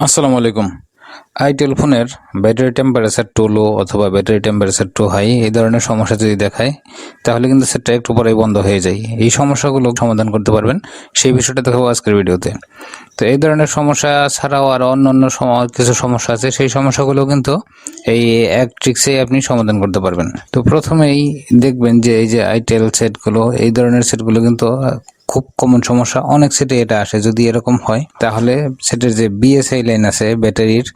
আসসালামু আলাইকুম। আইটেল ফোনের ব্যাটারি টেম্পারেচার টু লো অথবা ব্যাটারি টেম্পারেচার টু হাই, এই ধরনের সমস্যা যদি দেখায়, তাহলে কিন্তু সেটটা একটু পরেই বন্ধ হয়ে যায়। এই সমস্যাগুলো সমাধান করতে পারবেন। সেই বিষয়টা দেখাবো আজকের ভিডিওতে। তো এই ধরনের সমস্যা ছাড়াও আরও অন্য অন্য কিছু সমস্যা আছে। সেই সমস্যাগুলো কিন্তু এই এক ট্রিক্সে আপনি সমাধান করতে পারবেন। তো প্রথমেই দেখবেন যে এই যে আইটেল সেটগুলো এই ধরনের সেটগুলো কিন্তু খুব কমন সমস্যা। অনেক সেটে এটা আসে। যদি এরকম হয়, তাহলে সেটের যে বিএসআই লাইন আছে ব্যাটারির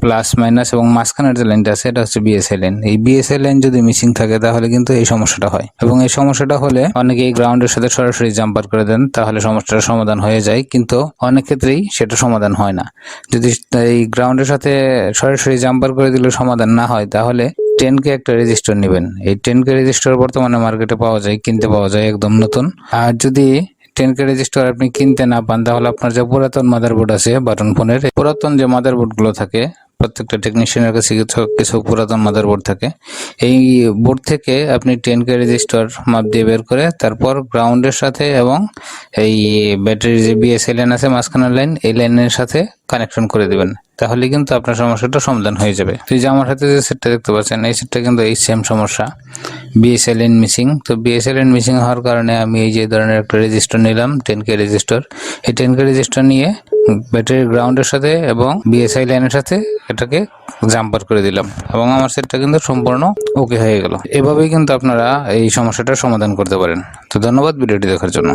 প্লাস মাইনাস এবং মাঝখানের যে লাইনটা আছে, এটা হচ্ছে বিএসআই লাইন এই বিএসআই লাইন যদি মিসিং থাকে, তাহলে কিন্তু এই সমস্যাটা হয়। এবং এই সমস্যাটা হলে অনেকে এই গ্রাউন্ডের সাথে সরাসরি জাম্পার করে দেন, তাহলে সমস্যাটার সমাধান হয়ে যায়। কিন্তু অনেক ক্ষেত্রেই সেটা সমাধান হয় না। যদি এই গ্রাউন্ডের সাথে সরাসরি জাম্পার করে দিলে সমাধান না হয়, তাহলে টেন কে একটা রেজিস্টার নেবেন। এই টেন কে রেজিস্টার বর্তমানে মার্কেটে পাওয়া যায়, কিনতে পাওয়া যায়, একদম নতুন। আর যদি টেন কে রেজিস্টার আপনি কিনতে না পান, তাহলে আপনার যে পুরাতন মাদারবোর্ড আছে, বাটন ফোনের পুরাতন যে মাদারবোর্ডগুলো থাকে, প্রত্যেকটা টেকনিশিয়ানের কাছে কিছু পুরাতন মাদারবোর্ড থাকে। এই বোর্ড থেকে আপনি টেন কে রেজিস্টার মাপ দিয়ে বের করে, তারপর গ্রাউন্ডের সাথে এবং এই ব্যাটারির যে বিএসএ লাইন আছে মাঝখানের লাইন এই লাইনের সাথে কানেকশন করে দেবেন। তাহলে কিন্তু আপনার সমস্যাটা সমাধান হয়ে যাবে। তো যে আমার হাতে যে সেটটা দেখতে পাচ্ছেন, এই সেটটা কিন্তু এই সেম সমস্যা। বিএসএল এন মিসিং তো বিএসএলএন মিসিং হওয়ার কারণে আমি এই যে ধরনের একটা রেজিস্টার নিলাম টেন কে রেজিস্টার এই টেন কে রেজিস্টার নিয়ে ব্যাটারির গ্রাউন্ডের সাথে এবং বিএসআই লাইনের সাথে এটাকে জাম্পার করে দিলাম এবং আমার সেটটা কিন্তু সম্পূর্ণ ওকে হয়ে গেল। এভাবেই কিন্তু আপনারা এই সমস্যাটার সমাধান করতে পারেন। তো ধন্যবাদ, ভিডিওটি দেখার জন্য।